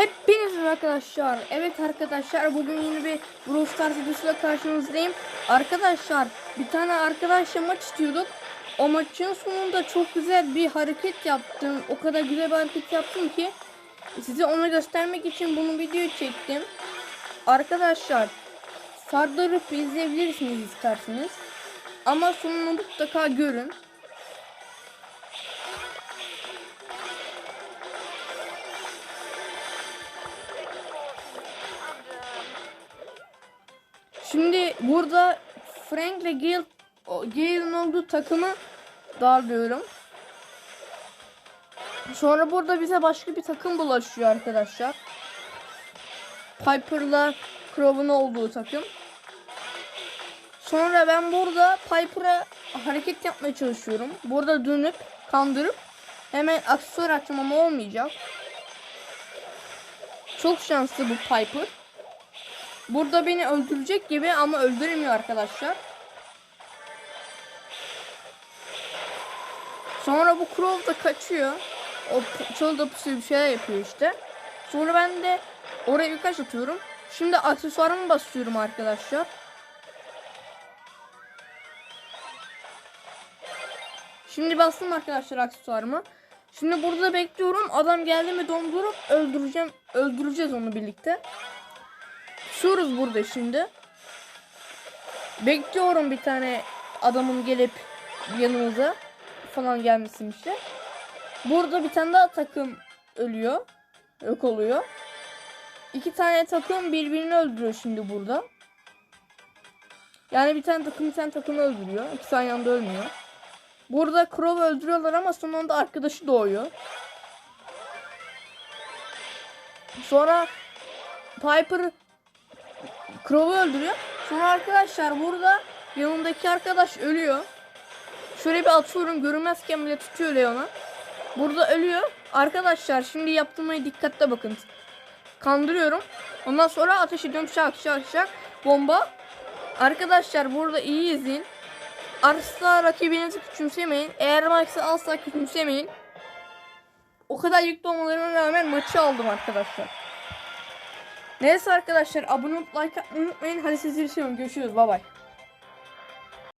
Hepiniz merhaba arkadaşlar. Evet arkadaşlar bugün yeni bir Brawl Stars videosuyla karşınızdayım. Arkadaşlar bir tane arkadaşla maç istiyorduk. O maçın sonunda çok güzel bir hareket yaptım. O kadar güzel bir hareket yaptım ki size onu göstermek için bunu video çektim. Arkadaşlar sardırıp izleyebilirsiniz isterseniz. Ama sonunu mutlaka görün. Şimdi burada Frank ile Gale, Gale'ın olduğu takımı darlıyorum. Sonra burada bize başka bir takım bulaşıyor arkadaşlar. Piper'la Crow'un olduğu takım. Sonra ben burada Piper'a hareket yapmaya çalışıyorum. Burada dönüp kandırıp hemen aksesuar açmam olmayacak. Çok şanslı bu Piper. Burada beni öldürecek gibi ama öldürmüyor arkadaşlar. Sonra bu Crow da kaçıyor. O çalıda pusuyor bir şeyler yapıyor işte. Sonra ben de oraya birkaç atıyorum. Şimdi aksesuarımı basıyorum arkadaşlar. Şimdi bastım arkadaşlar aksesuarımı. Şimdi burada bekliyorum. Adam geldi mi dondurup öldüreceğim. Öldüreceğiz onu birlikte. Pusuyoruz burada şimdi. Bekliyorum bir tane adamın gelip yanımıza falan gelmesin işte. Burada bir tane daha takım ölüyor. Yok oluyor. İki tane takım birbirini öldürüyor şimdi burada. Yani bir tane takım bir tane takımı öldürüyor. İkisi aynı anda ölmüyor. Burada Crow öldürüyorlar ama sonunda arkadaşı doğuyor. Sonra Piper Crow'u öldürüyor. Sonra arkadaşlar burada yanındaki arkadaş ölüyor. Şöyle bir atıyorum görünmezken bile tutuyor Leon'a. Burada ölüyor. Arkadaşlar şimdi yaptığıma dikkatle bakın. Kandırıyorum. Ondan sonra ateş ediyorum şak şak şak. Bomba. Arkadaşlar burada iyi izleyin. Asla rakibinizi küçümsemeyin. Eğer maçsa asla küçümsemeyin. O kadar yüklü olmalarına rağmen maçı aldım arkadaşlar. Neyse arkadaşlar abone olup like atmayı unutmayın. Hadi sizleri seviyorum. Görüşürüz. Bay bay.